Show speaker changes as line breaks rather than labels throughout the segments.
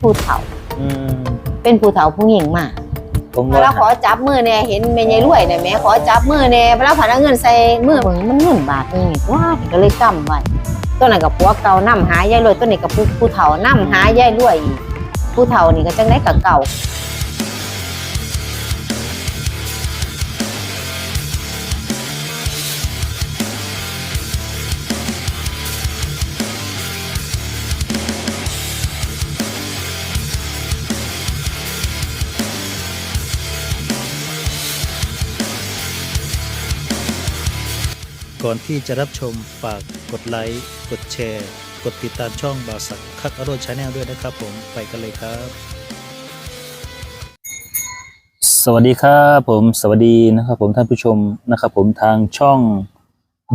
ผู้เฒ่า
อืม
เป็นผู้เฒ่าผู้หญิงมา
ผม
เว
ว่า
ลาขอจับมือเนี่ยเห็นแม่ยายรวยเนี่ยแม่ขอจับมือเนี่ยเวลาผ่านเอาเงินใส่มือเบิ่งมันเงินบาทนึงนี่ว้าก็เลยกำไว้ตัวนั้นกับผัวเก่านํหายายรวยตัวนี้กับผู้ผู้เฒ่านํหายายรวยอีกผู้เฒ่านี่ก็จังได้กับเก่า
ก่อนที่จะรับชมฝากกดไลค์กดแชร์ กดติดตามช่องบ่าวสักคักอโรชาแนลด้วยนะครับผมไปกันเลยครับ สวัสดีครับผมสวัสดีนะครับผมท่านผู้ชมนะครับผมทางช่อง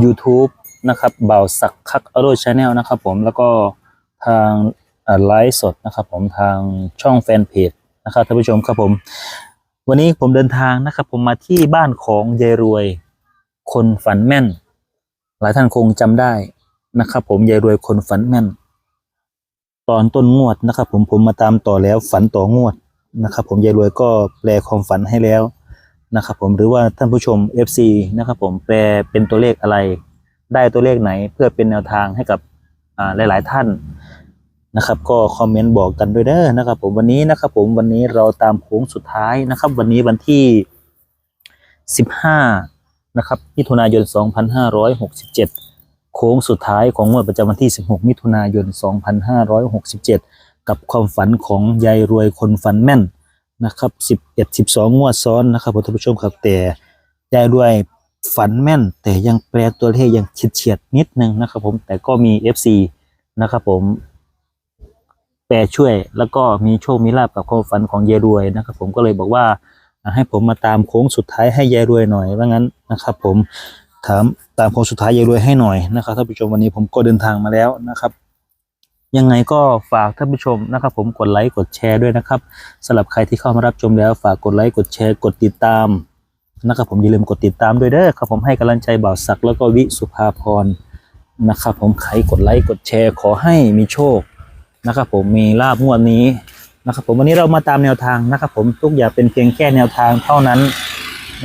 YouTube นะครับบ่าวสักคักอโรชาแนลนะครับผมแล้วก็ทางไลฟ์สดนะครับผมทางช่องแฟนเพจนะครับท่านผู้ชมครับผม วันนี้ผมเดินทางนะครับผมมาที่บ้านของยายรวย คนฝันแม่น หลายท่านคงจำได้นะครับ ผมยายรวยคนฝันแม่น ตอนต้นงวดนะครับ ผมผมมาตามต่อแล้วฝันต่องวดนะครับ ผมยายรวยก็แปลความฝันให้แล้วนะครับ ผมหรือว่าท่านผู้ชม FC นะครับ ผมแปลเป็นตัวเลขอะไร ได้ตัวเลขไหนเพื่อเป็นแนวทางให้กับอ่าหลาย ๆ ท่านนะครับ ก็คอมเมนต์บอกกันด้วยเด้อนะครับ ผมวันนี้นะครับ ผมวันนี้เราตามโค้งสุดท้ายนะครับ วันนี้วันที่ 15 นะครับมิถุนายน 2567 โค้งสุดท้ายของงวดประจำวันที่ 16 มิถุนายน 2567 กับความฝันของยายรวยคนฝันแม่นนะครับ 11 12 งวดซ้อนนะครับท่านผู้ชมครับแต่ยายรวยฝันแม่น แต่ยังแปลตัวเลขยังเฉียดเฉียดนิดนึงนะครับผมแต่ก็มี FC นะครับผมแปลช่วยแล้วก็มีโชคมีลาบกับความฝันของยายรวยนะครับผมก็เลยบอกว่า ให้ผมมาตามโค้งสุดท้ายให้ยายรวยหน่อยว่างั้นนะครับ ผมถามตามโค้งสุดท้ายยายรวยให้หน่อยนะครับท่านผู้ชมวันนี้ผมก็เดินทางมาแล้วนะครับยังไงก็ฝากท่านผู้ชมนะครับผมกดไลค์กดแชร์ด้วยนะครับสำหรับใครที่เข้ามารับชมแล้ว ฝากกดไลค์กดแชร์กดติดตามนะครับผมอย่าลืมกดติดตามด้วยเด้อครับผมให้กำลังใจบ่าวศักดิ์แล้วก็วิสุภาพรนะครับผมใครกดไลค์กดแชร์ขอให้มีโชคนะครับผมมีลาบงวดนี้ นะครับผมวันนี้เรามาตามแนวทางนะครับผมทุกอย่างเป็นเพียงแค่แนวทางเท่านั้น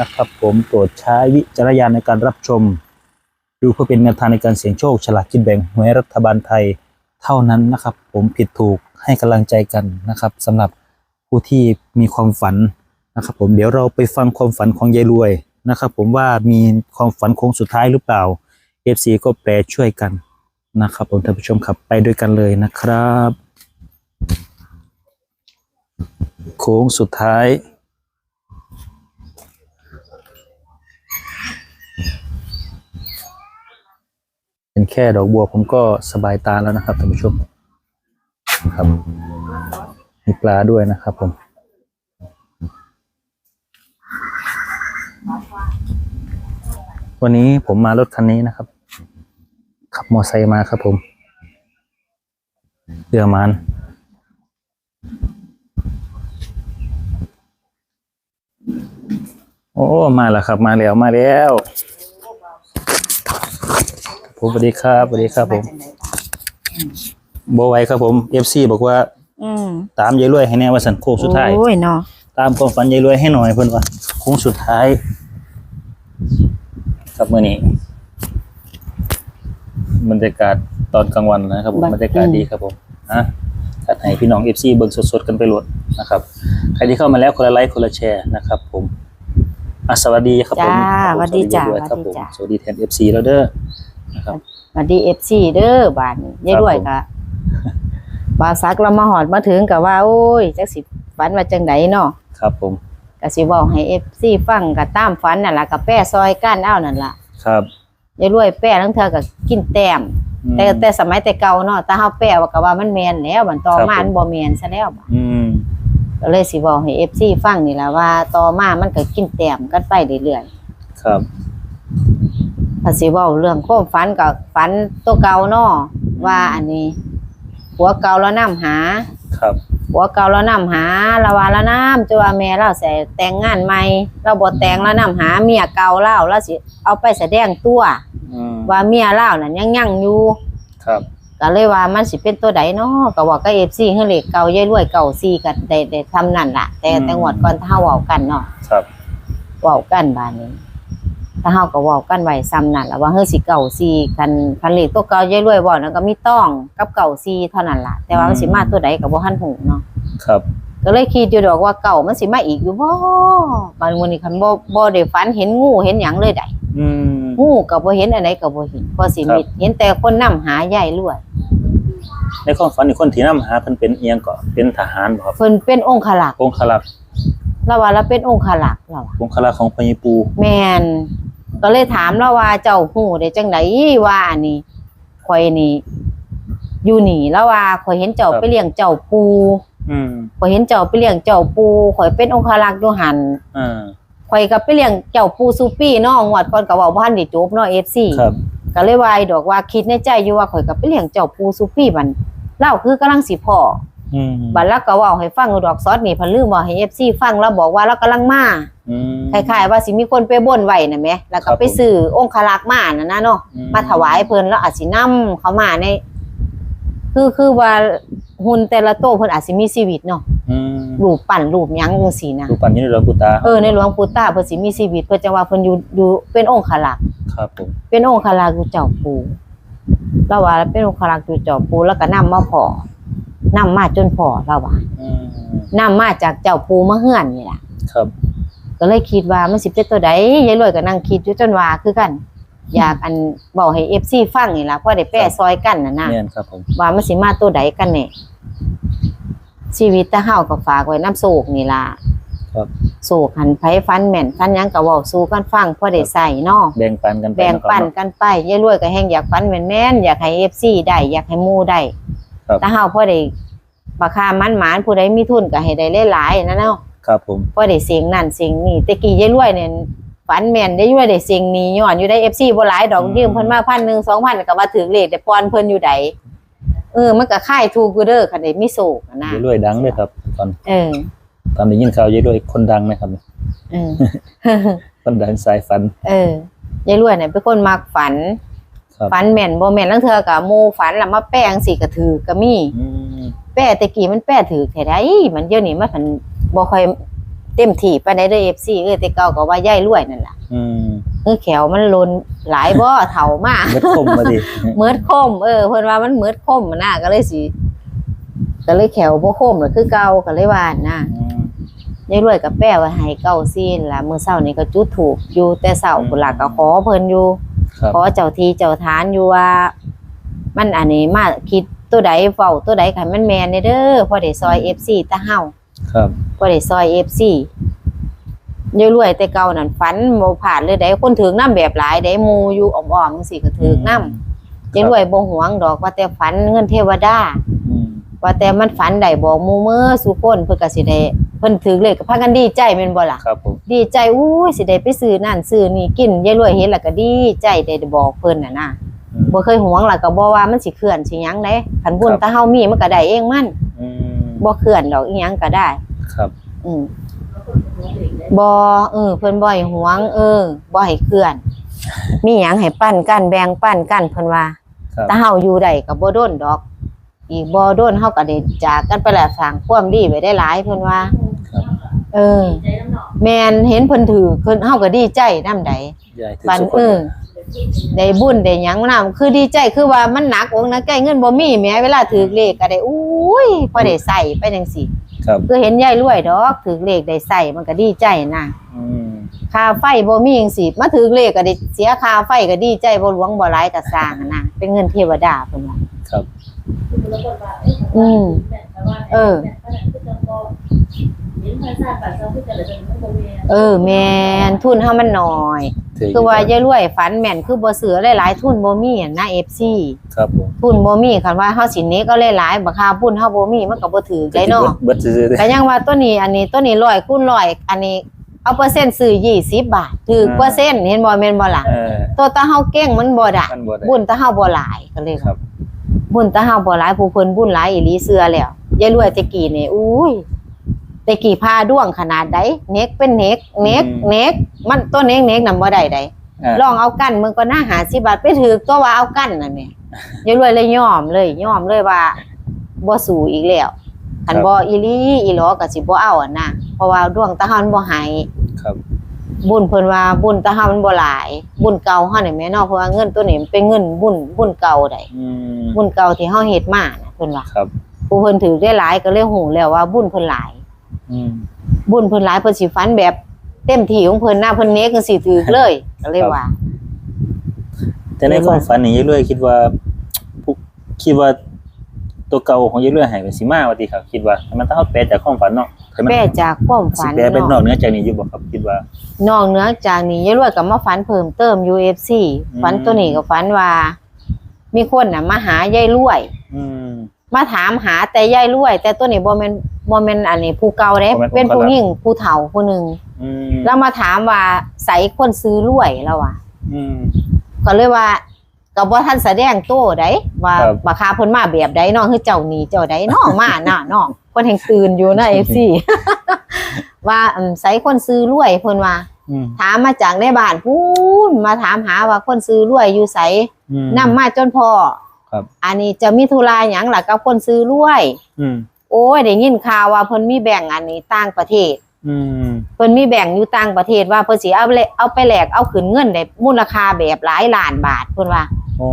นะครับผมโปรดใช้วิจารณญาณในการรับชม ดูเพื่อเป็นแนวทางในการเสี่ยงโชคฉลากกินแบ่งหวยรัฐบาลไทยเท่านั้นนะครับ ผมผิดถูกให้กำลังใจกันนะครับสำหรับผู้ที่มีความฝันนะครับ ผมเดี๋ยวเราไปฟังความฝันของยายรวยนะครับ ผมว่ามีความฝันโค้งสุดท้ายหรือเปล่า FC ก็แปลช่วยกันนะครับ ผมท่านผู้ชมครับไปด้วยกันเลยนะครับ โค้งสุดท้าย เป็นแค่ดอกบัวผมก็สบายตาแล้วนะครับท่านผู้ชมครับมีปลาด้วยนะครับผมวันนี้ผมมารถคันนี้นะครับ ขับมอไซค์มาครับผมเรือมัน โอ้ มาแล้วครับ มาแล้ว มาแล้วผมสวัสดีครับสวัสดีครับผมโบไหว้ครับผมเอฟซีบอกว่า
อืม
ตามยายรวยให้แน่ว่าสันโค้งสุดท้าย
โอ้ยเนาะ
ตามความฝันยายรวยให้หน่อยเพื่อนว่าโค้งสุดท้ายครับมื่อนี้บรรยากาศตอนกลางวันนะครับผมบรรยากาศดีครับผมนะจัดให้พี่น้องเอฟซีเบิ่งสดๆกันไปโหลดนะครับใครที่เข้ามาแล้วคนละไลค์คนละแชร์นะครับ ผม อะสวัสดีครับผม
จ้า
ครับผม
สวัสดีจ้า
สวัสดีด้วยครับ
ส
ผ
วัสดี
ม
จ้า
สวัสดีแทนเอฟซีแล้วเด้อนะครับ
สวัสดีเอฟซีเด้อบ้านนี้ยายรวย
ครั
ก็
บ
บาซักเรามาหอดมาถึงก็ว่า โอ้ยจักสิฝันว่าจังไดเนาะ
ครับผม
ก็สิเว้าให้เอฟซีฟังก็ตามฝันนั่นล่ะก็แป้ซอยก้านเอานั่นล่ะ
ครับ
ยายรวยแป้ทั้งเธอก็กินแต้ม
อืม
แต่แต่สมัยแต่เก่าเนาะแต่เฮาแป้ว่าก็ว่ามันแม่นแล้วบัดต่อ
ครับ
มา
ผม
มันบ่แม่นซะแล้วบัด
อืม
ก็เลยสิเว้าให้ FC ฟังนี่ล่ะว่าต่อมามันก็กินแต้มกันไปเรื่อยๆ
ครับ
ถ้าสิเว้าเรื่องความฝันกับฝันตัวเก่าเนาะว่าอันนี้ผัวเก่าแล้วนํหา
ครับ
ผัวเก่าแล้วนํหาละว่าละนํจะว่าแม่เราใส่แต่งงานใหม่เราบ่แต่งแล้วนํหาเมียเก่าเราแล้วสิเอาไปแสดงตัว
อืม
ว่าเมียเรานั่นยังยังอยู่
ครับ
ก็เลยว่ามันสิเป็นตัวใดเนาะก็บอกกับ FC เฮือเลขเก่ายายรวยเก่าซีกันได้ได้ทำนั่นล่ะ แต่แต่งวดก่อนถ้าเว้ากันเนาะ
ครับ
เว้ากันบานนี้ ถ้าเฮาก็เว้ากันไว้ซ้ำนั่นล่ะว่าเฮือสิเก่าซีกันคันเลขตัวเก่ายายรวยเว้านั่นก็มีต้องกับเก่าซีเท่านั้นล่ะแต่ว่ามันสิมาตัวใดก็บ่ทันฮู้เนาะ
ครับ
ก็เลยคิดอยู่ดอกว่าเก่ามันสิมาอีกอยู่บ่บางวันนี้คันบ่บ่ได้ฝันเห็นงูเห็นหยังเลยได้
อืม
งูก็บ่เห็นอันใดก็บ่เห็นพอสิ
ครับ
มิดเห็นแต่คนนํหายายรวย
ในความฝันนี่คนที่นำหาเพิ่นเป็นเอียงก็เป็นทหารบ่ครับ
เพิ่นเป็นองคลักษ์
องครักษ์
เราว่าเราเป็นองคลักษ์เราว่า
องครักษ์ของพญปู
แม่นก็เลยถามเราว่าเจ้าฮู้ได้จังไดว่าอันนี้ข่อยนี่อยู่นี่แล้วว่าข่อยเห็นเจ้าไปเลี้ยงเจ้าปู
อืม
ข่อยเห็นเจ้าไปเลี้ยงเจ้าปูข่อยเป็นองคลักษ์อยู่หั่น
อ่า
ข่อยก็ไปเลี้ยงเจ้าปูซูปี้เนาะงวดก่อนก็เว้าบ่ทันได้จบเนาะ FC
ครับ
ก็เลยว่าไอ้ดอกว่าคิดในใจอยู่ว่าข่อยก็ไปเลี้ยงเจ้าปูซูปี้บันเล่าคือกำลังสิพ่อ
อืม
บัดแล้วก็เว้าให้ฟังอยู่ดอกซอสนี่เพันลืมบอกให้ FC ฟังแล้วบอกว่าเรากำลังมา
อืม
คล้ายๆว่าสิมีคนไปบ่นไว้น่ะแหมแล้ว
ครั
ก็
บ
ไปซื้อองคลักษ์มานั่นนะเนาะ
อื
มาถวายเพิ่นแล้วอาจสินํเขามาใน คือคือว่า หุ่นแต่ละโตวเพิ่นอาจสิมีชีวิตเนาะ
อืม
รูปปั้นรูปหยังจังซี่นะ
รูปปั้นอยู่ในหลวงปู่ตา
เออในหลวงปู่ตาเพิ่นสิมีชีวิตเพิ่นจะว่าเพิ่นอยู่อยู่เป็นองคลักษ์
ครับผม
เป็นองคลักษ์อยู่เจ้าปูเราว่าเป็นองคลักษ์อยู่เจ้าปูแล้วก็นำมาพอนำมาจนพอเราว่า
อืม
นำมาจากเจ้าปูมาเฮือนนี่ล่ะ
ครับ
ก็เลยคิดว่ามันสิเป็นตัวใดยายรวยก็นั่งคิดอยู่จนว่าคือกัน อยากอันบอกให้ FC ฟังนี่ล่ะเพราะได้แปรซอยกันน่ะนะ
แม่นครับผม
ว่ามันสิมาตัวใดกันแน่ชีวิตตะเฮาก็ฝากไว้น้ำโศกนี่ล่ะ
ครับ
โศกหันไผฟันแม่นฟันหยังก็เว้าสู่กันฟังพอได้ใส่เนาะ
แบ่งปันกันไป
แบ่งปัน
เาะครับ
กันไปยายรวยก็แฮงอยากฟันแม่นแม่นๆอยากให้ FC ได้อยากให้หมู่ได้
ครับ
ถ้าเฮาพอได้ราคามันหมานผู้ใดมีทุนก็ให้ได้หลายๆนะเนาะ
ครับผม
พอได้เสียงนั่นเสียงนี่แต่กี้ยายรวยเนี่ย ฝันแม่นยายรวยได้เสียงนี้ย้อนอยู่ได้ FC บ่หลายดอกยืมเพิ่นมาพันหนึ่งสองพันก็ว่าถึงเลขแต่ปอนเพิ่นอยู่ใดเออมันก็ค่ายถูกอยู่เด้อคันได้มีโศกอะนะ
ยายรวยดังด้วยครับ ตอน
เออ
ตอนได้ยินข่าวยายรวยคนดังนะครับ
เออ
คนดังสายฝัน
เออยายรวยเนี่ยเป็นคนมักฝัน
ครับ
ฝันแม่นบ่แม่นลังเทื่อก็หมู่ฝันแล้วมาแป้งสิก็ถือก็มี
อืม
แป้แต่กี้มันแป้ถือแท้ใดมันเดี๋ยวนี้มันพันบ่ค่อย เต็มที่ปานใดเด้อ FC เออแต่เก่าก็ว่ายายรวยนั่นล่ะ
อืม
เออแขวมันลนหลายบ่เฒ่ามาก
เม็ดคมมาดิ
เมิดคมเออเพิ่นว่ามันเมิดคมมันน่ะก็เลยสิก็เลยแขวบ่คมแล้วคือเก่าก็เลยว่าน่ะ
อืม
ยายรวยก็แป้ไว้ให้เก้าซีนล่ะมื้อเช้านี้ก็จุดถูกอยู่แต่เช้า
อืม
พุ่นล่ะก็ขอเพิ่นอยู่
ครับ
ขอเจ้าที่เจ้าทานอยู่ว่า มันอันนี้มาคิดตัวใดเฝ้าตัวใดคันมันแม่นเด้อพอได้ซอย FC ตะเฮา
ครับ
พอได้ซอย FC ยายรวยแต่เก่านั่นฝันบ่ผ่านเลยได้คนถึงน้ำแบบหลายได้หมู่อยู่อ้อมๆจังซี่ก็ถึกน้ำยายรวยบ่หวงดอกว่าแต่ฝันเงินเทวดา
อืม
ว่าแต่มันฝันได้บอกหมู่เมื่อสุคนเพิ่นก็สิได้เพิ่นถือเลขก็พากันดีใจแม่นบ่ล่ะ
ครับผม
ดีใจอู้ยสิได้ไปซื้อนั่นซื้อนี่กินยายรวยเห็นแล้วก็ดีใจได้บอกเพิ่นน่ะนะ
อืม
บ่เคยหวงล่ะก็บ่ว่ามันสิเคลื่อนสิหยังเด้คันบุญ
ครับ
ถ้าเฮามีมันก็ได้เองมัน
อืม
บ่เคลื่อนดอกอีหยังก็ได้
ครับ
อืมบ่เออ เพิ่นบ่ให้หวง เออบ่ให้เคลื่อน มีหยังให้ปั้นกันแบ่งปั้นกันเพิ่นว่า
ครับ
ถ้าเฮาอยู่ได้ก็บ่โดนดอก อีกบ่โดนเฮาก็ได้จากกันไปแล้วสร้างความดีไว้ได้หลายเพิ่นว่า
ครับ
เออ แม่นเห็นเพิ่นถือเพิ่นเฮาก็ดีใจนำใด
ยายถือ
บัน
สุข
เออได้บุญได้หยังนํคือดีใจคือว่ามันหนักอกนะใกล้เงินบ่มีแหม้เวลาถือเลขก็ได้อุ้ยพอได้ใส่ไปจังซี่
ครับ
คือเห็นยายรวยดอกถือเลขได้ใส่มันก็ดีใจนะ
อืม
ค่าไฟบ่มีจังซี่มาถือเลขก็ได้เสียค่าไฟก็ดีใจบ่หลวงบ่หลายก็สร้างอะนะเป็นเงินเทวดาเพิ่นว่า
ครับ
อืมเออ เออแม่นทุนเฮามันน้อย
ถือ
คือว่ายายรวยฝันแม่นคือบ่เสือหลายๆทุนบ่มีอะนะ FC
ครับผม
ทุนบ่มีคันว่าเฮาสิเนกเอาหลายๆบักค่าปุ้นเฮาบ่มีมันก็บ่ถือได้เนาะ
เบิดซื้อๆเด้อ
ก็ยังว่าตัวนี้อันนี้ตัวนี้100คูณ100อันนี้เอาเปอร์เซ็นต์ซื้อ20บาทถือเปอร์เซ็นต์เห็นบ่แม่นบ่ล่ะ
เออ
ตัวตาเฮาเก่งมันบ่ได้
มันบ่ได้
บุญตาเฮาบ่หลายก็เลย
ครับ
บุญตาเฮาบ่หลายผู้เพิ่นบุญหลายอีหลีเสือแล้วยายรวยแตะกี้นี่อุ้ย แตะกี้พาด้วงขนาดใดเน็กเป็นเน็กเน็กเน็กมันตัวเน็กเน็กนำบ่ได้ใด
อ่า
ลองเอากันมึงก็น่าหาสิบาทไปถือตัวว่าเอากันนั่นแหม่
อ
ยายรวยเลยยอมเลยยอมเลยว่าบ่สู้อีกแล้วอันบ่อีหลีอีหลอก็สิบ่เอาอะนะเพราะว่าดวงตาเฮามันบ่ให้
ครับ
บุญเพิ่นว่าบุญตาเฮามันบ่หลาย บุญเก่าเฮานี่แม่เนาะเพราะว่าเงินตัวนี้มันเป็นเงินบุญบุญเก่าได้
อืม
บุญเก่าที่เฮาเฮ็ดมาน่ะเพิ่นว่า
ครับ
ผู้เพิ่นถือได้หลายก็เลยฮู้แล้วว่าบุญเพิ่นหลาย
อืม
บุญเพิ่นหลายเพิ่นสิฝันแบบ เต็มที่ของเพิ่นหน้าเพิ่นเนกจังสิถือเลยก็เลยว่า
แต่ในความฝันนี่ยายเรื่อยคิดว่าผู้คิดว่าตัวเก่าของยายเรื่อยหายไปสิมาว่าติครับ คิดว่าให้มันต้องเอาแปลจากความฝันเนาะให้มัน
แปลจากความ
สิ
ฝัน
แปลเป็นนอ
เนาะ
กเหนือจากนี้อยู่บ่ครับ คิดว่า
นอกเหนือจากนี้ยายรวยก็มาฝันเพิ่มเติม UFC
อืม
ฝันตัวนี้ก็ฝันว่า มีคนน่ะมาหายายรวย
อืม
มาถามหาแต่ยายรวย แต่ตัวนี้บ่แม่น บ่แม่นอันนี้ผู้เก่าเด้
บ่แม่น
เป็นผู้
องค์กร
หญิงผู้เฒ่าผู้หนึง
อืม
แล้วมาถามว่าใส่คนซื้อรวยแล้วอะ
อืม
ก็เลยว่าก็บ่ทันแสดงโต้ได้ว่า
ครับ
ราคาเพิ่นมาแบบใดเนาะคือเจ้าหนี้เจ้าใดเนาะมาน่ะเนาะเพิ่นแห่งตื่นอยู่นะ FC ว่าอืมใส่คนซื้อรวยเพิ่นว่า
อืม
ถามมาจากในบ้านพูนมาถามหาว่าคนซื้อรวยอยู่ไส
อืม
นำมาจนพอ
ครับ
อันนี้จะมีธุระหยังล่ะกับคนซื้อรวย
อืม
โอ้ยได้ยินข่าวว่าเพิ่นมีแบ่งอันนี้ต่างประเทศ
อืม
เพิ่นมีแบ่งอยู่ต่างประเทศว่าเพิ่นสิเอาไปแลกเอาไปแลกเอาขึ้นเงินได้มูลค่าแบบหลายล้านบาทเพิ่นว่า
อ๋อ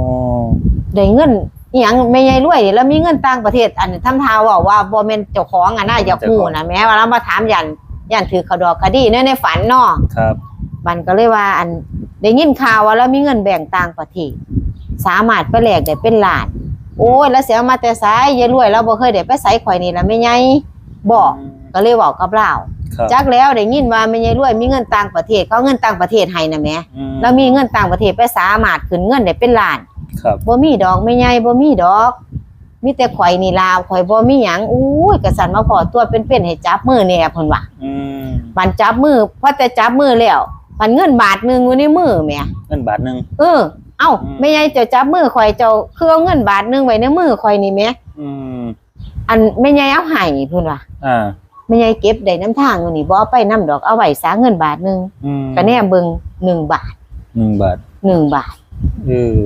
ได้เงินอหยังแม่ใหญ่รวยนี่แล้วมีเงินต่างประเทศ อันนี้ทำทาเว่าว่าบ่แม่นเจ้าของอะนะอยากฮู้นะแม้ว่าเรามาถามยันยันถือเขาดอกคดีในในฝันเนาะ
ครับ
มันก็เลยว่าอันได้ยินข่าวว่าแล้วมีเงินแบ่งต่างประเทศ สามารถไปแลกได้เป็นล้าน โอ้ยแล้วเสียมาแต่ไสายยายรวยแล้วบ่เคยได้ไปไสข่อยนี่ล่ะแม่ใหญ่บอกก็เลยเว้ากับเรา
ครับ
จักแล้วได้ยินว่าแม่ใหญ่รวยมีเงินต่างประเทศเขาเอาเงินต่างประเทศให้นะแหม่
อืม
แล้วมีเงินต่างประเทศไปสามารถขึ้นเงินได้เป็นล้าน
ครับ
บ่มีดอกแม่ใหญ่บ่มีดอกมีแต่ข่อยนี่ลาวข่อยบ่มีหยังอู้ยกระสันมาพอตัวเป็นๆให้จับมือแหน่เพิ่นว่า
อืม
บันจับมือพอแต่จับมือแล้วมันเงินบาทหนึงอยู่ในมือแหม่
เงินบาทหนึง
เออเอ้า
อืม
แม่ใหญ่เจ้าจับมือข่อยเจ้าคือเอาเงินบาทหนึงไว้ในมือข่อยนี่แหม่
อืม
อันแม่ใหญ่เอาให้เพิ่นว่า
อ่า
แม่ใหญ่เก็บได้น้ำทางอยู่นี่บ่เอาไปนํดอกเอาไว้ซะเงินบาทหนึง
อืม
ก็แน่เบิ่งหนึ่งบาท
หนึ่งบาท
หนึ่งบาท
เออ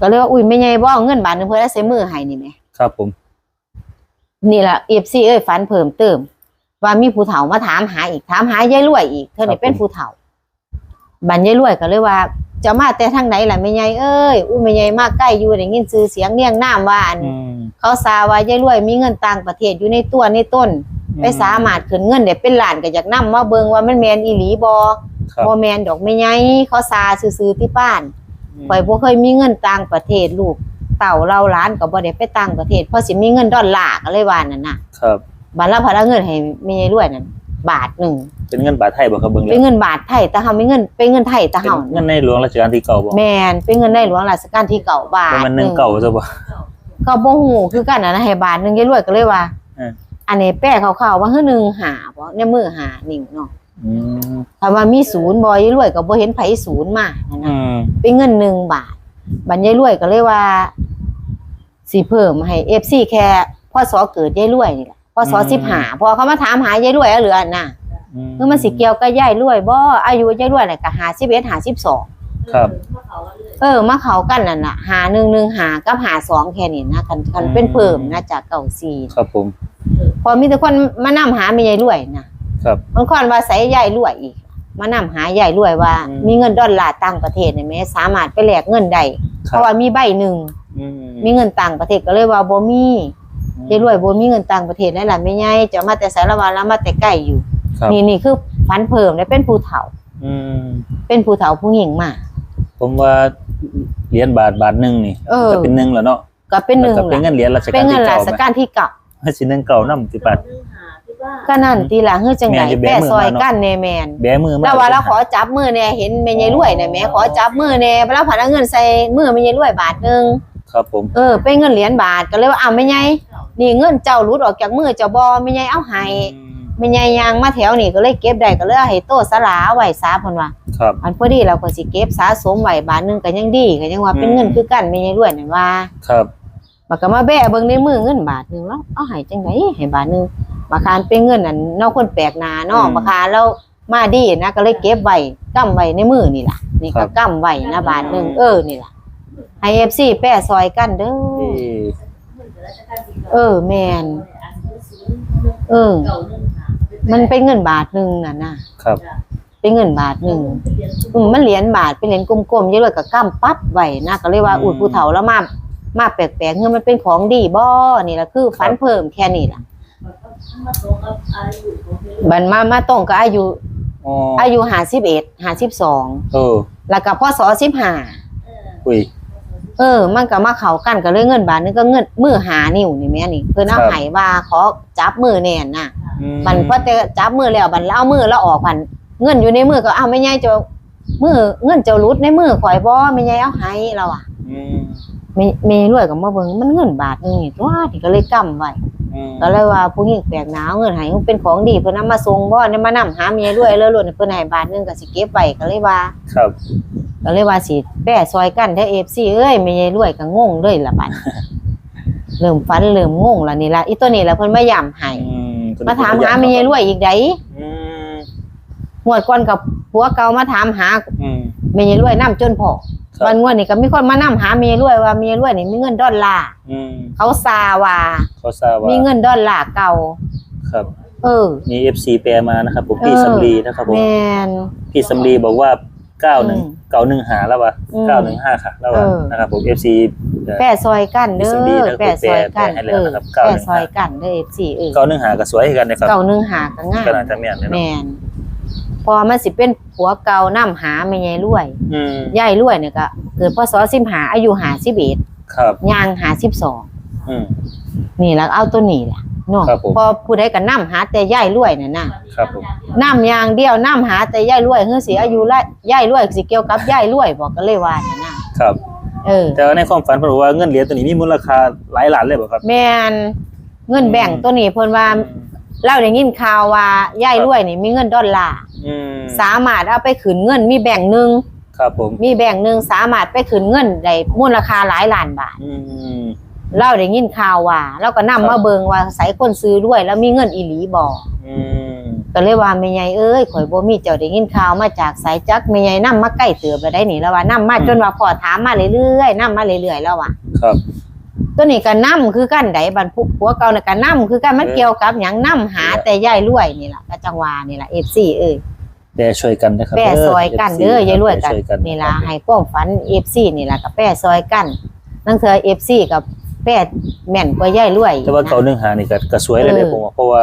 ก็เลยว่าอุ้ยแม่ใหญ่บ่เอาเงินบาทหนึงเพิ่นเอาใส่มือให้นี่แหม่
ครับผม
นี่ล่ะ FC เอ้ยฝันเพิ่มเติม ว่ามีผู้เฒ่ามาถามหาอีกถามหายายรวยอีกเธอนี่เป็นผู้เฒ่าบันยายรวยก็เลยว่า จะมาแต่ทางไหนล่ะแม่ใหญ่เอ้ยอุ้ยแม่ใหญ่มาใกล้อยู่ได้ยินชื่อเสียงเรียงนามว่าอัน
อืม
เขาซาว่ายายรวยมีเงินต่างประเทศอยู่ในตัวในต้น ไปสามารถขึ้นเงินได้เป็นล้านก็อยากนำมาเบิ่งว่ามันแม่นอีหลีบ่
ครับ
บ่แม่นดอกแม่ใหญ่เขาซาซื่อๆที่บ้านข่อยบ่เคยมีเงินต่างประเทศลูกเต่าเราหลานก็บ่ได้ไปต่างประเทศเพราะสิมีเงินดอลลาร์ก็เลยว่านั่นน่ะ
ครับ
บัดละพันเอาเงินให้แม่ยายรวยนั่น บาทหนึ่ง
เป็นเงินบาทไทยบ่ครับเบิ่งแล้
เป็น
ว
เงินบาทไทยแต่เฮาไม่เงินเป็นเงินไทยแต่
เป็น
เฮา
เงินในหลวงรัชกาลที่เก่าบ่
แม่นเป็นเงินในหลวงรัชกาลที่เก่าบาท
บ่มันหนึ่งเก่าซะบ่
ก็บ่ฮู้คือกันน่ะนะให้บาทหนึงยายรวยก็เลยว่า
เออ
อันนี้แป้คร่าวๆว่าคือหนึ่งหาบ่ในมือหานิ่งเนาะ
อืม
ถ้าว่ามีศูนย์บ่ยายรวยก็บ่เห็นไผศูนย์มานั่น
อื
น่ะ
ม
เป็นเงินหนึ่งบาทบัดยายรวยก็เลยว่าสิเพิ่มให้ FC แค่พศเกิดยายรวยนี่แหละ พศ15พอเขามาถามหายายรวยเอาเหลืออันน่ะ
อื
เมื่อมันสิเกี่ยวกับยายรวยบ่อายุยายรวยน่ะก็51 52
ครับ
เออมาเขากันนั่นน่ะหาหนึ่งหนึ่งหากับหาสองแค่นี้นะคันคันเป็นเพิ่มนะจากเก่าสี่
ครับผม
พอมีแต่คนมานำหาแม่ยายรวยนะครับบางคนว่าใส่ยายรวยอีก มานำหายายรวยว่า
อืม
มีเงินดอลลาร์ต่างประเทศเนี่ยแม่สามารถไปแลกเงินได้
ค
เพ
รับ
ราะว่ามีใบหนึ่ง
อืม
มีเงินต่างประเทศก็เลยว่าบ่มี ยายรวยบ่มีเงินต่างประเทศนั่นล่ะแม่ยายจะมาแต่สารวัตรแล้วมาแต่ใกล้อยู่
ครับ
นี่นี่คือฝันเพิ่มได้เป็นผู้เฒ่า
อืม
เป็นผู้เฒ่าผู้หญิงมา
ผมว่าเหรียญบาทบาทหนึงนี่
เออ
ก็เป็นหนึ่งแล้วเนาะ
ก็เป็นหนึ่ง
แล้วก็เป็น
ล่ะ
เงินเหรียญรัชกา
เป็
ล
นเงิน
ที่
รา
เก่า
ช
ไหม
การที่เก่า
ให้สิหนึ่งเก่านำสิบาท
ก็นั่นตีหลังเฮือจังได
แม่นอยู่แบ
แป้
มือ
ซอย
มาเนาะ
กันแน่แมน
แบมือมา
แล้วว่าเราขอจับมือแน่เห็นแม่ยายรวยน่ะแม่ขอจับมือแน่แล้วผันเอาเงินใส่มือแม่ยายรวยบาทหนึง
ครับผม
เออเป็นเงินเหรียญบาทก็เลยว่าอ้าวแม่ยาย นี่เงินเจ้าหลุดออกจากมือเจ้าบ่แม่ยายเอาให้
อืม
แม่ยายยางมาแถวนี่ก็เลยเก็บได้ก็เลยเอาให้โตสลาไว้ซาเพิ่นว่า
ครับ
อันพอดีเราก็สิเก็บสะสมไว้บาทหนึงก็ยังดีก็ยังว่าเป็นเงินคือกันแม่ยายรวยนั่นว่า
ครับ
บักก็มาแบะเบิ่งในมือเงินบาทหนึงแล้วเอาให้จังไดให้บาทหนึงบักคานเป็นเงินอันนอกคนแปลกหน้าเนาะบักคานแล้วมาดีนะก็เลยเก็บไว้กำไว้ในมือนี่ล่ะ นี่ก็กำไว้นะบาทหนึงเออนี่ล่ะให้ FC แปะซอยกันเด้อ
เอ้ย
เออ แม่นเออ มันเป็นเงินบาทหนึงน่ะนะครับ เป็นเงินบาทหนึงอืมมันเหรียญบาทเป็นเหรียญกลมๆยายรวยก็กำปั๊บไว้นะก็เลยว่าอุดผู้เฒ่าแล้วมามาแปลกๆเงินมันเป็นของดีบ่นี่ล่ะคือฝันเพิ่มแค่นี้ล่ะบันมามาตรงกับอายุ
อ๋อ
อายุห้าสิบเอ็ดห้าสิบสอง
เออ
แล้วก็พศสิบห้า
อุ้ย
เออ มันก็มาเข้ากันก็เลยเงินบาทนึงก็เงินมือหานิ้วนี่แม่นี่ เพิ่นเอา
ครับ
ให้ว่าขอจับมือแน่นน่ะ
อื
มันพอแต่จับมือแล้วบันแล้วเอามือแล้วออกพันเงินอยู่ในมือก็เอาไม่ใหญ่จะมือเงินจะรุดในมือข่อยบ่ไม่ใหญ่เอาให้เราอะ
อืม
มีมีรวยกับมาเบิ่งมันเงินบาทนึงนี่ตัวที่ก็เลยกำไว้
อืม
ก็เลยว่าผู้หญิงแปลกหนาวเงินให้มันเป็นของดีเพิ่นนำมาส่งบ่ได้มานำหาเมียรวยเลยล้วนเพิ่นให้บาทนึงก็สิเก็บไว้ก็เลยว่า
ครับ
ก็เลยว่าสิแป้ซอยกันเด้อ FC เอ้ยแม่ยายรวยก็งงเลยล่ะบัดเริ่มฝันเริ่มงงแล้วนี่ล่ะอีตัวนี้ล่ะเพิ่นมาย้ำให้
อืม
มาถามหาแม่ยายรวยอีกได
อืม
งวดก่อนกับผัวเก่ามาถามหา
อืม
แม่ยายรวยนํจนพอ
ครับ
วันงวดนี้ก็มีคนมานํหาแม่ยายรวยว่าแม่ยายรวยนี่มีเงินดอลลาร์
อืม
เขาซาว่า
เขาทราบว่า
มีเงินดอลลาร์เก่า
ครับ
เออ
มี FC แปลมานะครับผมพี่
เออ
สำลีนะครับผม
แม่น
พี่สำลีบอกว่าเก้าหนึ่ง
อืม
เก้าหนึ่งหาแล้ววะ
อืม
เก้าหนึ่งห้าค่ะ แล้ววะ
เออ
นะครับผม FC เอ่อ
แป้ซอยกันเด้
มีสำลี
อ
นะ
แป้ซอยกัน
แปะให้แล้
เอ
ว
อ
นะครับ
แป้ซอยกันเด้อ FC เออ
เก้าหนึ่งหาก็สวยกันนะครับ
เก่าหนึงหาก็ง่าย
ก็น่าจะแม่นเลยเนาะ
แม่นพอมันสิเป็นผัวเก่านํหาแม่ยายรวย
อืม
ยายรวยเนี่ยก็เกิดพศ15อายุ51
ครับ
ย่าง52
อืม
นี่แล้วเอาตัวนี้ล่ะ เนาะ
ครับผม
พอผู้ใดก็นํหาแต่ยายรวยน่ะน่ะ
ครับผม
น้ำอย่างเดียวน้ำหาแต่ย่ายรวยเฮือสิอายุละย่ายรวยสิเกี่ยวกับย่ายรวยบอกกันเลยว่าน่ะนะครับ เออ
แต่ว่าในความฝันเพิ่นบอกว่าเงินเหรียญตัวนี้มีมูลค่าหลายล้านเลยบ่ครับ
แม่นเงินแบ่งตัวนี้เพิ่นว่าเล่าได้ยินข่าวว่าย่ายรวยนี่มีเงินดอลลาร์
อืม
สามารถเอาไปขืนเงินมีแบ่งหนึง
ครับผม
มีแบ่งหนึงสามารถไปขืนเงินได้มูลค่าหลายล้านบาท
อืม
เล่าได้ยินข่าวว่าเราก็นำ
ครั
มา
บ
เบิงว่าใส่คนซื้อด้วย แล้วมีเงินอีหลีบ่
อืม
ก็เลยว่าแม่ใหญ่เอ้ยข่อยบ่มีเจ้าได้ยินข่าวมาจากสายจักแม่ใหญ่นำมาใกล้เตือบแล้วได้นี่แล้วว่านํมาจนว่าพ่อถามมาเรื่อยๆนํมาเรื่อยๆแล้วว่า
ครับ
ตัวนี้ก็นํคือกันไดบันพุผัวเก่าน่ะก็นํคือกันมัน
เออ
เกี่ยวกับหยังนํหาแต่ยายรวยนี่ล่ะก็จังหวานี่ล่ะ FC เอ้ย
แปรช่วยกันนะครับ
แป้ซอยกันเด้อยายรวยกัน
แปช่วย
นี่ล่ะ
ครับ
ให้ความฝัน FC นี่ล่ะก็แป้ซอยกันนั่นคือ FC กับ แป้แม่นกว่ายายรวย
แต่ว่าเก่าหนึ่งหานี่ก็ก็สวยเลยเนี่ยผมว่าเพราะว่า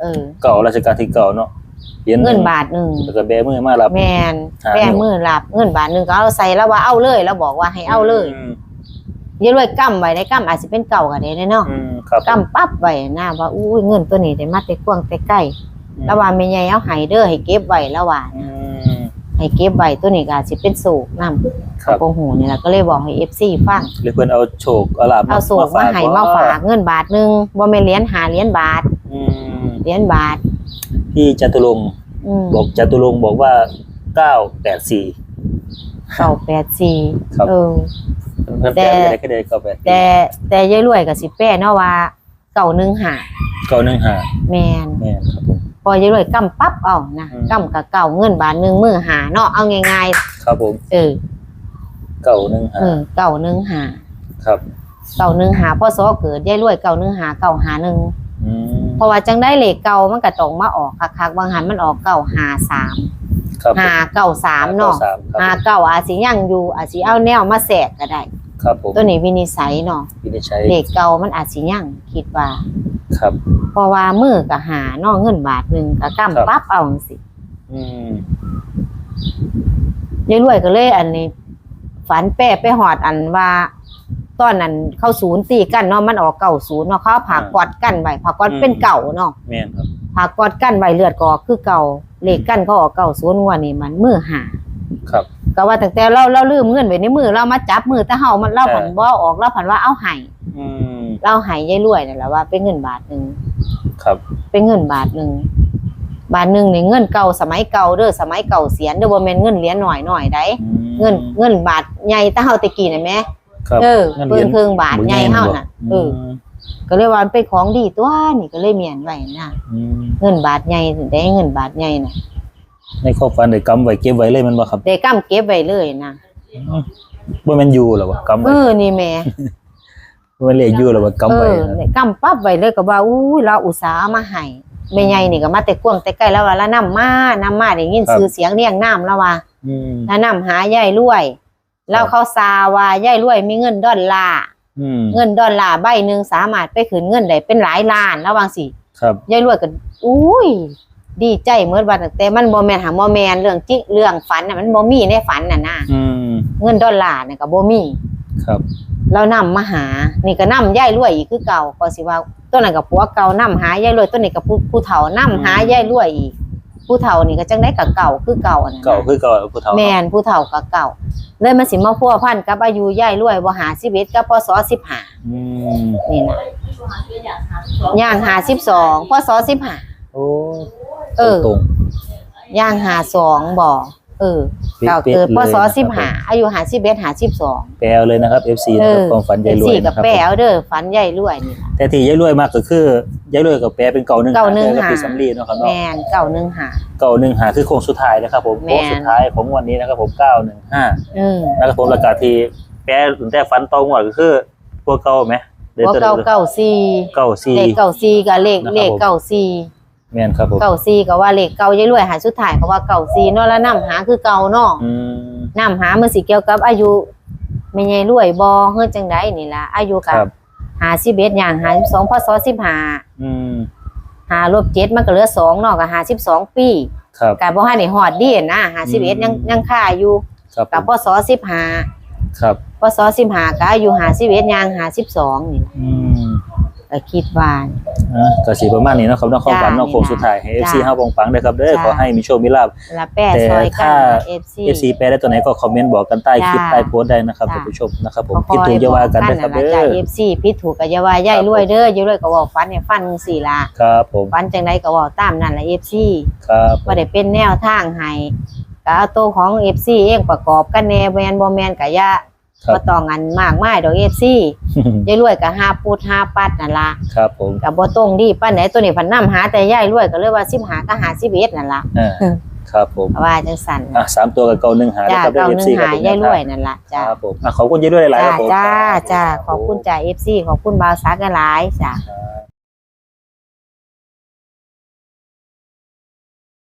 เออ
เก่าราชการที่เก่าเนาะเหรียญห
เงิ
นึ่
น
ง
บาทหนึง
แล้วก็แบมือมารับ
แม่น
หา
แป้
หนึ่ง
มือรับเงินบาทหนึงก็เอาใส่แล้วว่าเอาเลยแล้วบอกว่าให้เอาเลย
ม
ยายรวยกำไว้ได้กำอาจสิเป็นเก่าก็ได้เนาะ
อืมครับผม
กำปั๊บไว้หน้าว่าอุ้ยเงินตัวนี้ได้มาแต่กว้างแต่ใกล้แล้วว่าแม่ใหญ่เอาให้เด้อให้เก็บไว้แล้วว่า
อืม
ให้เก็บไว้ตัวนี้ก็อาจสิเป็นโศกนำ
ครับ
โปงหูนี่ล่ะก็เลยบอกให้ FC ฟัง
หรือเพิ่นเอาโชคเอาลาบ
เอาโศกมาให้มาฝากเงินบาทหนึงบ่แม่นเหรียญหาเหรียญบาท
อืม
เหรียญบาท
พี่จตุรงค์
อืม
บอกจตุรงค์บอกว่าเก้าแปดสี่
984
ครับ
เออ
เพิ่น
แต่
แปลได้ก็ได้เก้าแปด
แต่แต่ยายรวยก็สิแป้เนาะว่าเก่าหนึงหา
เก้าหนึ่งห้า
แม่น
แม่นครับผม
พอยายรวยกำปั๊บเอานะ
อืม
กำกับเก่าเงินบาทหนึงมือหาเนาะเอาง่าย
ครับผม
ๆเออ
เก้าหนึ่ง
เอ
ห้า
อเก่าหนึงหา
ครับ
เก่าหนึงหาพ่อซอเกิดยายรวยเก่าหนึงหาเก่าหาหนึง
อืม
เพราะว่าจังได้เลขเก่ามันก็ต้องมาออกคักๆบางหันมันออกเก่าหาสาม
ครับผม
หาเก่าสามเนาะ
สามครับ
หาเก่าอาจสิยังอยู่อาจสิเอาแนวมาแสกก็ได้
ครับผม
ตัวนี้วินิสัยเนาะ
วินิจฉัย
เลขเก่ามันอาจสิยังคิดว่า
ครับ
เพราะว่ามือก็หาเนาะเงินบาทหนึงก็
ครับ
กำปั๊บเอาจังสิ
อืม
ยายรวยก็เลยอันนี้ ฝันแป้ไปหอดอันว่า ตอนนั้นเข้าศูนย์ตีกันเนาะมันออกเก่าศูนย์เนาะเขาเอาผ่ากอดกันไว้ผ่ากอดเป็นเก่าเนาะ
แม่นครับ
ผ่ากอดกันไว้เลือดก็ออกคือเก่าเลขกันก็ออกเก่าศูนย์งวดนี้มันมือหา
ครับ
ก็ว่าตั้งแต่เราเราลืมเงินไว้ในมือเรามาจับมือแต่เฮามันเรา
เออ
ผันบ่ออกเราผันว่าเอาให้
อืม
เราให้ยายรวยนั่นแหละว่าเป็นเงินบาทหนึง
ครับ
เป็นเงินบาทหนึงบาทหนึงนี่เงินเก่าสมัยเก่าเด้อสมัยเก่าเสียนเด้อบ่แม่นเงินเหรียญหน่อยหน่อยๆได้
อืม
เงินเงินบาทใหญ่แต่เฮาแตะกี้น่ะแหม
ครับ
เออ
งิน
เพิ่
หรี
ง
ยญ
เพิ่งบาทใหญ่เฮาน่ะเออ
ม
ก็เลยว่ามันเป็นของดีตัวนี่ก็เลยเมียนไว้นะ
อืม
เงินบาทใหญ่ได้เงินบาทใหญ่น่ะ
ในข้อฝันได้กำไว้เก็บไว้เลยแมันบ่ครับ
ได้กำเก็บไว้เลยนะ
อืมบ่แม่นอยู่หรอวะกำ
เอ
ไว้
อนี่แม่
บ่แม่นเลขอยู่หรอวะกำ
เอ
ไว้
อเนี่ยกำปั๊บไว้เลยก็ว่าอู้ยเราอุตส่าห์เอามาให้แม่ใหญ่นี่ก็มาแต่กวางแต่ไกลแล้วว่าแล้วนำมานํมาได้ยินชื่อเสียงเรียงน้ำแล้วว่า
อืม
แล้วนำหายายรวยแล้วเขาซาว่ายายรวยมีเงินดอลลาร์
อืม
เงินดอลลาร์ใบหนึ่งสามารถไปขืนเงินได้เป็นหลายล้านแล้ววางสิ
ครับ
ยายรวยก็อุ้ย ดีใจเหมื่อนวันแต่มันบ่แม่นหาบ่แม่นเรื่องจิเรื่องฝันน่ะมันบ่มีในฝันน่ะนะ
อืม
เงินดอลลาร์น่ะก็บ่มี
ครับ
เรานำมาหา นี่ก็นำยายรวยอีกคือเก่าก็สิว่าต้นนั้นก็ผัวเก่านำหายายรวยต้นนี้ก็ผู้ผู้เฒ่านำหายายรวยอีกผู้เฒ่านี่ก็จังได้ก็เก่าคือเก่าอันนั้น
เก่า
น่ะ
คือเก่าผู้เฒ่า
แม่นผู้เฒ่าก็เก่าเลยมันสิมาพัวพันกับอายุยายรวยบ่หา11กับพศ15
อืม
นี่นะย่าง52พศ15
โอ้
เออ
ตรง
ย่าง52บ่เออ
ๆ
เก่า
ป๊ะ
เกิด
ๆ
พศ
ลย
สิบ
นะครับ
ห้าอายุหาสิบเอ็ดหาสิบสอง
แปลเลยนะครับ FC นะครับความฝันยายรวย
สี่กั
นะ
บ
ครับ
แปวเด้อฝันใหญ่รวยนี่ล่ะ
แต่ที่ยายรวยมากก็คือยายรวยกับแปลเป็นเก่าหนึ่ง
เก่าหนึ่ง
แปลกับ
หา
ปีสำลีเนาะครับ
แม
เนาะ
นเก่าหนึ่งหา
เก่าหนึ่งหาคือโค้งสุดท้ายนะครับผม
แม่
โค้ง
น
สุดท้ายของวันนี้นะครับผมเก้าหนึ่งห้า
อืม
นะครับผมราคาที่แปลถึงแต่ฝันตองหมดก็คือพวกเก่าไหมเดี๋ยว
ว่า
ตัว
เก่าเก่าซี
เก่าซี
เลขเก่าซีกับเลข
นะครับ
เลข
ผม
เก่าซี
แม่นครับผม
เก่าซีก็ว่าเลขเก่าใหญ่รวยหาสุดท้ายก็ว่าเก่าซีเนาะแล้วนํหาคือเก่าเนาะ
อืม
นํหามันสิเกี่ยวกับอายุแม่ใหญ่รวยบ่เฮ็ดจังไดนี่ล่ะอายุกั
ครับบ
หาสิบเอ็ดอย่างหาสิบสองพศสิบห้า
อืม
หาลบเจ็ดมันก็เหลือสองเนาะก็หาสิบสองปี
ครับ
ก็บ่ให้ได้ฮอดดีนะหาสิบเอ็ดยังยังค่าอยู่
ครับผ
กับ
ม
พศสิบห้า
ครับ
พศสิบห้าก็อายุหาสิบเอ็ดย่างหาสิบสองนี่
อืม
ก็คิดว่า
อะก็สิประมาณนี้เนาะครับเนาะความฝันเนาะ
จ้า
โค้งสุดท้ายให้ FC
จ้า
เฮาปังปังๆเด้อครับเด้อ
จ้า
ขอให้มีโชคมีลาภ
ละแป้
แต่
ซอยกั
ถ้า
นเอฟซี
FC แปลได้ตัวไหนก็คอมเมนต์บอกกันใต้คลิป
จ้า
ใต้โพสต์ได้นะครับ
จ้า
ท่านผู้ชมนะครับผมคิดถูกอย่าว่ากันนะครับ
เด้
เด้
อ
อ
เอฟซีพิดถูกก็อย่าว่าย่ายรวยเด้อย่ายรวยก็เว้าฟันให้ฟันจังซี่ล่ะ
ครับผม
ฟันจังไดก็เว้าตามนั่นล่ะเอฟซี
ครับ
บ่ได้เป็นแนวทางให้ก็เอาตัวของเอฟซีเองประกอบกันแน่แม่นบ่แม่นก็อย่า
ครับ
บ่ต้องอันมากมายดอกเอฟซียายรวยก็หาปูดหาปัดนั่นล่ะ
ครับผม
ก็บ่ตรงดีปานไหนตัวนี้พันนํหาแต่ยายรวยก็เลยว่า15ก็หา11นั่นล่ะ
อ่าครับผม
ว่าจังซั่น
อะสามตัวกับเก่าหนึ่งหา
จ้า
นะครับได้
เก้า
เอ
ห
ฟ
นึ่
ซี
ง
ครับ
หา
ผม
ยายรวยนั่นล่ะจ้า
ครับผมอะขอบคุณยายด้วยหลายๆค
จ้า
รับผม
จ้าจ้าขอบคุณจ้า FC ขอบคุณบ่าวสากหลายจ้า
ครับ